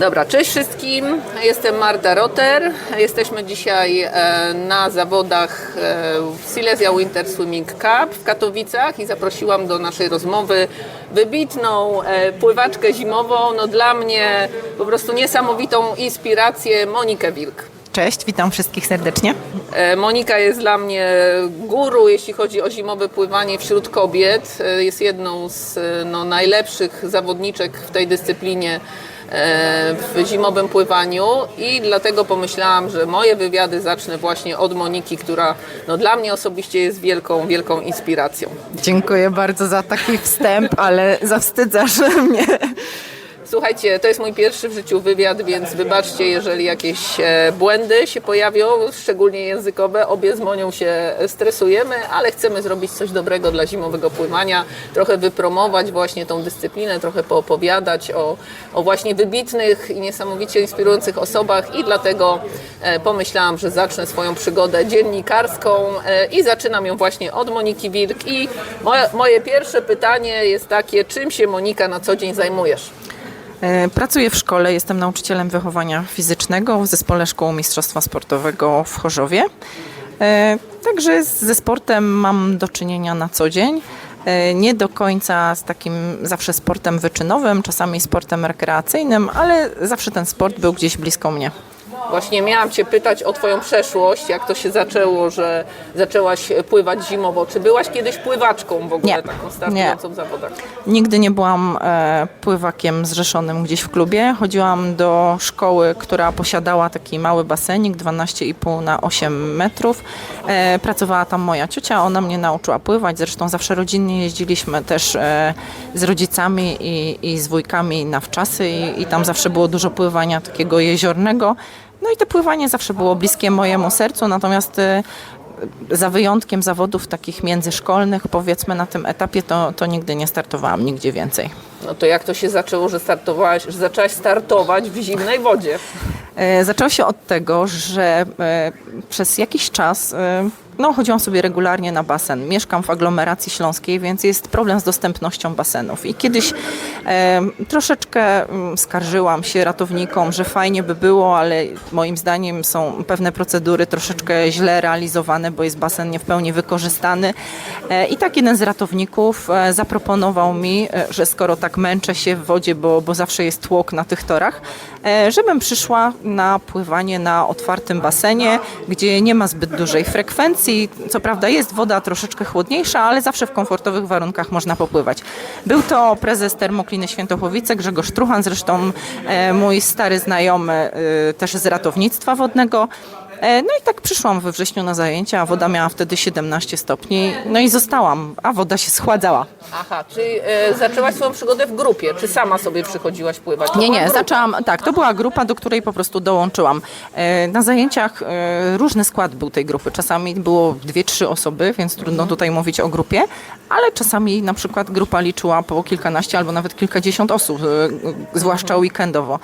Dobra, cześć wszystkim. Jestem Marta Rotter. Jesteśmy dzisiaj e, na zawodach e, Silesia Winter Swimming Cup w Katowicach i zaprosiłam do naszej rozmowy wybitną e, pływaczkę zimową, no dla mnie po prostu niesamowitą inspirację Monikę Wilk. Cześć, witam wszystkich serdecznie. Monika jest dla mnie guru, jeśli chodzi o zimowe pływanie wśród kobiet. Jest jedną z no, najlepszych zawodniczek w tej dyscyplinie w zimowym pływaniu i dlatego pomyślałam, że moje wywiady zacznę właśnie od Moniki, która no, dla mnie osobiście jest wielką, wielką inspiracją. Dziękuję bardzo za taki wstęp, ale zawstydzasz mnie. Słuchajcie, to jest mój pierwszy w życiu wywiad, więc wybaczcie, jeżeli jakieś e, błędy się pojawią, szczególnie językowe. Obie z Monią się stresujemy, ale chcemy zrobić coś dobrego dla zimowego pływania, trochę wypromować właśnie tą dyscyplinę, trochę poopowiadać o, o właśnie wybitnych i niesamowicie inspirujących osobach i dlatego e, pomyślałam, że zacznę swoją przygodę dziennikarską e, i zaczynam ją właśnie od Moniki Wilk i moje, moje pierwsze pytanie jest takie, czym się Monika na co dzień zajmujesz? E, Pracuję w szkole, jestem nauczycielem wychowania fizycznego w zespole Szkoły Mistrzostwa Sportowego w Chorzowie. E, Także ze sportem mam do czynienia na co dzień. E, Nie do końca z takim zawsze sportem wyczynowym, czasami sportem rekreacyjnym, ale zawsze ten sport był gdzieś blisko mnie. Właśnie miałam Cię pytać o Twoją przeszłość, jak to się zaczęło, że zaczęłaś pływać zimowo. Czy byłaś kiedyś pływaczką w ogóle Nie. taką startującą w zawodach? Nigdy nie byłam e, pływakiem zrzeszonym gdzieś w klubie. Chodziłam do szkoły, która posiadała taki mały basenik 12,5 na 8 metrów. E, pracowała tam moja ciocia, ona mnie nauczyła pływać. Zresztą zawsze rodzinnie jeździliśmy też e, z rodzicami i, i z wujkami na wczasy i, i tam zawsze było dużo pływania takiego jeziornego. No i to pływanie zawsze było bliskie mojemu sercu, natomiast e, za wyjątkiem zawodów takich międzyszkolnych, powiedzmy na tym etapie, to, to nigdy nie startowałam nigdzie więcej. No to jak to się zaczęło, że startowałaś, że zaczęłaś startować w zimnej wodzie? E, Zaczęło się od tego, że e, przez jakiś czas e, no, chodziłam sobie regularnie na basen. Mieszkam w aglomeracji śląskiej, więc jest problem z dostępnością basenów. I kiedyś e, troszeczkę mm, skarżyłam się ratownikom, że fajnie by było, ale moim zdaniem są pewne procedury troszeczkę źle realizowane, bo jest basen nie w pełni wykorzystany. E, I tak jeden z ratowników e, zaproponował mi, e, że skoro tak męczę się w wodzie, bo, bo zawsze jest tłok na tych torach, e, żebym przyszła na pływanie na otwartym basenie, gdzie nie ma zbyt dużej frekwencji. Co prawda jest woda troszeczkę chłodniejsza, ale zawsze w komfortowych warunkach można popływać. Był to prezes Termokliny Świętochowice, Grzegorz Truchan, zresztą e, mój stary znajomy e, też z ratownictwa wodnego. E, No i tak przyszłam we wrześniu na zajęcia, a woda miała wtedy 17 stopni, no i zostałam, a woda się schładzała. Aha, czy e, zaczęłaś swoją przygodę w grupie, czy sama sobie przychodziłaś pływać? To Nie, była nie, grupa. zaczęłam, tak, to była grupa, do której po prostu dołączyłam. E, Na zajęciach e, różny skład był tej grupy. Czasami było dwie, trzy osoby, więc trudno tutaj mówić o grupie, ale czasami na przykład grupa liczyła po kilkanaście albo nawet kilkadziesiąt osób, e, zwłaszcza weekendowo.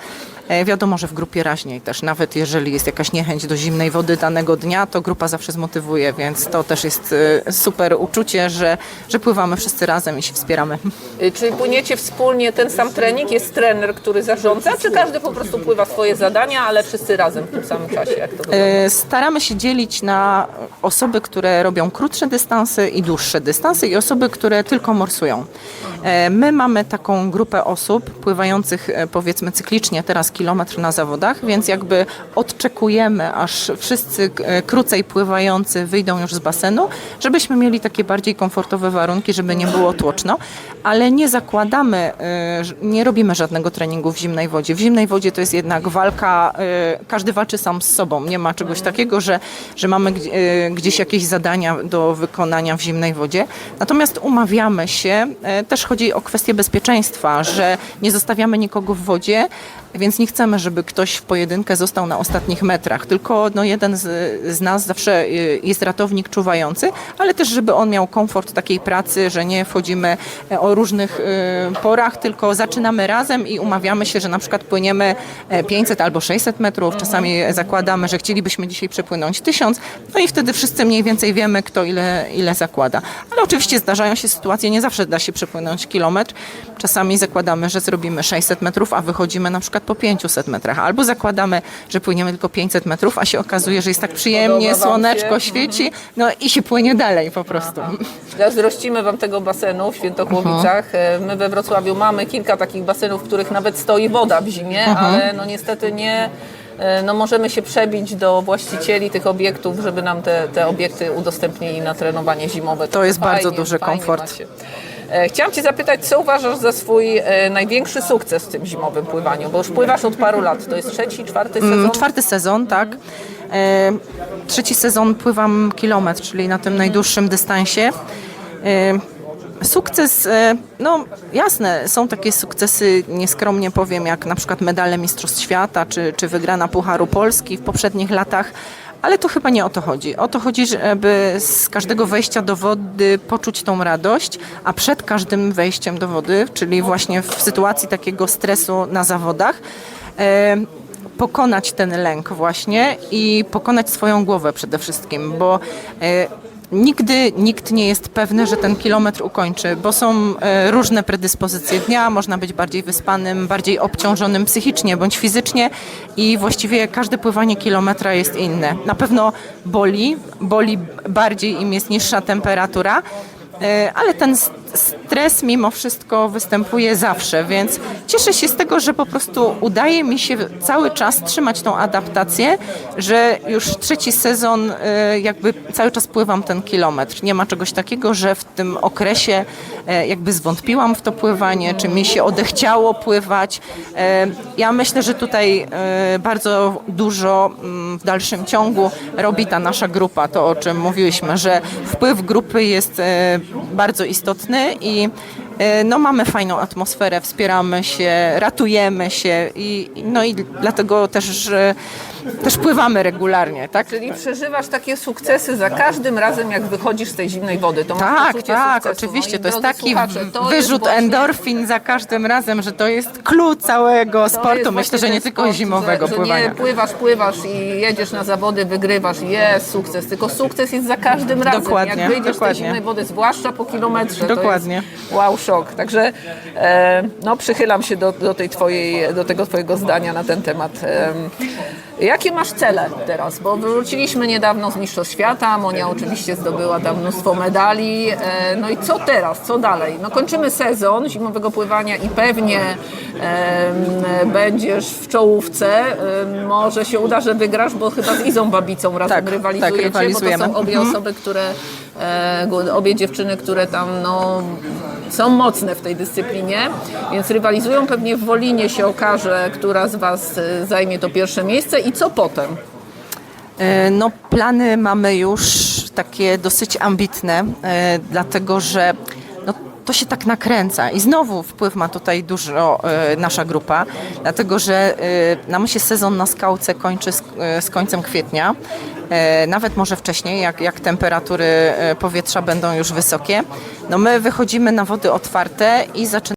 E, Wiadomo, że w grupie raźniej też, nawet jeżeli jest jakaś niechęć do zimnej wody danego dnia, to grupa zawsze zmotywuje, więc to też jest e, super uczucie, że, że pływamy wszyscy razem i się wspieramy. E, Czy płyniecie wspólnie ten sam trening? Jest trener, który zarządza, czy każdy po prostu pływa swoje zadania, ale wszyscy razem w tym samym czasie? Jak to wygląda? E, Staramy się dzielić na osoby, które robią krótsze dystanse i dłuższe dystanse i osoby, które tylko morsują. My mamy taką grupę osób pływających powiedzmy cyklicznie teraz kilometr na zawodach, więc jakby odczekujemy, aż wszyscy e, krócej pływający wyjdą już z basenu, żebyśmy mieli takie bardziej komfortowe warunki, żeby nie było tłoczno, ale nie zakładamy, e, nie robimy żadnego treningu w zimnej wodzie. W zimnej wodzie to jest jednak walka, e, każdy walczy sam z sobą. Nie ma czegoś takiego, że, że mamy gdzie- gdzieś jakieś zadania do wykonania w zimnej wodzie. Natomiast umawiamy się, też chodzi o kwestię bezpieczeństwa, że nie zostawiamy nikogo w wodzie, więc nie chcemy, żeby ktoś w pojedynkę został na ostatnich metrach, tylko no, pewno jeden z, z nas zawsze y, jest ratownik czuwający, ale też, żeby on miał komfort takiej pracy, że nie wchodzimy e, o różnych y, porach, tylko zaczynamy razem i umawiamy się, że na przykład płyniemy e, 500 albo 600 metrów. Czasami zakładamy, że chcielibyśmy dzisiaj przepłynąć 1000, no i wtedy wszyscy mniej więcej wiemy, kto ile, ile zakłada. Ale oczywiście zdarzają się sytuacje, nie zawsze da się przepłynąć kilometr. Czasami zakładamy, że zrobimy 600 metrów, a wychodzimy na przykład po 500 metrach. Albo zakładamy, że płyniemy tylko 500 metrów, a się okazuje, że jest tak przyjemnie, Podoba wam słoneczko świeci, no i się płynie dalej po prostu. Zazdrościmy Wam tego basenu w Świętochłowicach. E, My we Wrocławiu mamy kilka takich basenów, w których nawet stoi woda w zimie, ale no niestety nie e, no możemy się przebić do właścicieli tych obiektów, żeby nam te, te obiekty udostępnili na trenowanie zimowe. To jest bardzo Fajnie, duży fajnie komfort. E, Chciałam Cię zapytać, co uważasz za swój największy sukces w tym zimowym pływaniu? Bo już pływasz od paru lat. To jest trzeci, czwarty sezon? Mm, Czwarty sezon, tak. E, Trzeci sezon pływam kilometr, czyli na tym najdłuższym dystansie. E, Sukces, e, no jasne, są takie sukcesy, nieskromnie powiem, jak na przykład medale Mistrzostw Świata, czy, czy wygrana Pucharu Polski w poprzednich latach, ale to chyba nie o to chodzi. O to chodzi, żeby z każdego wejścia do wody poczuć tą radość, a przed każdym wejściem do wody, czyli właśnie w sytuacji takiego stresu na zawodach, pokonać ten lęk właśnie i pokonać swoją głowę przede wszystkim, bo e, nigdy nikt nie jest pewny, że ten kilometr ukończy, bo są e, różne predyspozycje dnia, można być bardziej wyspanym, bardziej obciążonym psychicznie bądź fizycznie i właściwie każde pływanie kilometra jest inne. Na pewno boli, boli bardziej im jest niższa temperatura, E, ale ten stres mimo wszystko występuje zawsze, więc cieszę się z tego, że po prostu udaje mi się cały czas trzymać tą adaptację, że już trzeci sezon e, jakby cały czas pływam ten kilometr. Nie ma czegoś takiego, że w tym okresie e, jakby zwątpiłam w to pływanie, czy mi się odechciało pływać. E, Ja myślę, że tutaj e, bardzo dużo mm, w dalszym ciągu robi ta nasza grupa, to o czym mówiłyśmy, że wpływ grupy jest bardzo istotny i e, no, mamy fajną atmosferę, wspieramy się, ratujemy się i no i dlatego też, że też pływamy regularnie, tak? Czyli przeżywasz takie sukcesy za każdym razem, jak wychodzisz z tej zimnej wody. To masz Tak, poczucie tak, sukcesu. oczywiście. Moi To jest drodzy taki słuchacze, to wyrzut właśnie- endorfin za każdym razem, że to jest klucz całego to sportu. Myślę, że nie tylko sport, zimowego że, że pływania. nie pływasz, pływasz i jedziesz na zawody, wygrywasz, jest sukces. Tylko sukces jest za każdym razem. Dokładnie, Jak wyjdziesz z tej zimnej wody, zwłaszcza po kilometrze. Dokładnie. To jest wow, szok. Także e, no, przychylam się do, do, tej twojej, do tego twojego zdania na ten temat. Em, Jakie masz cele teraz? Bo wróciliśmy niedawno z Mistrzostw Świata, Monia oczywiście zdobyła tam mnóstwo medali. E, No i co teraz? Co dalej? No kończymy sezon zimowego pływania i pewnie em, będziesz w czołówce. Może się uda, że wygrasz, bo chyba z Izą Babicą razem Tak, tak, rywalizujecie, bo to są obie osoby, które, obie dziewczyny, które tam no, są mocne w tej dyscyplinie, więc rywalizują. Pewnie w Wolinie się okaże, która z Was e, zajmie to pierwsze miejsce i co potem. E, No, plany mamy już takie dosyć ambitne, e, dlatego że to się tak nakręca i znowu wpływ ma tutaj dużo e, nasza grupa, dlatego że e, nam się sezon na skałce kończy z, e, końcem kwietnia, nawet może wcześniej, jak, jak temperatury powietrza będą już wysokie. No my wychodzimy na wody otwarte i zaczynamy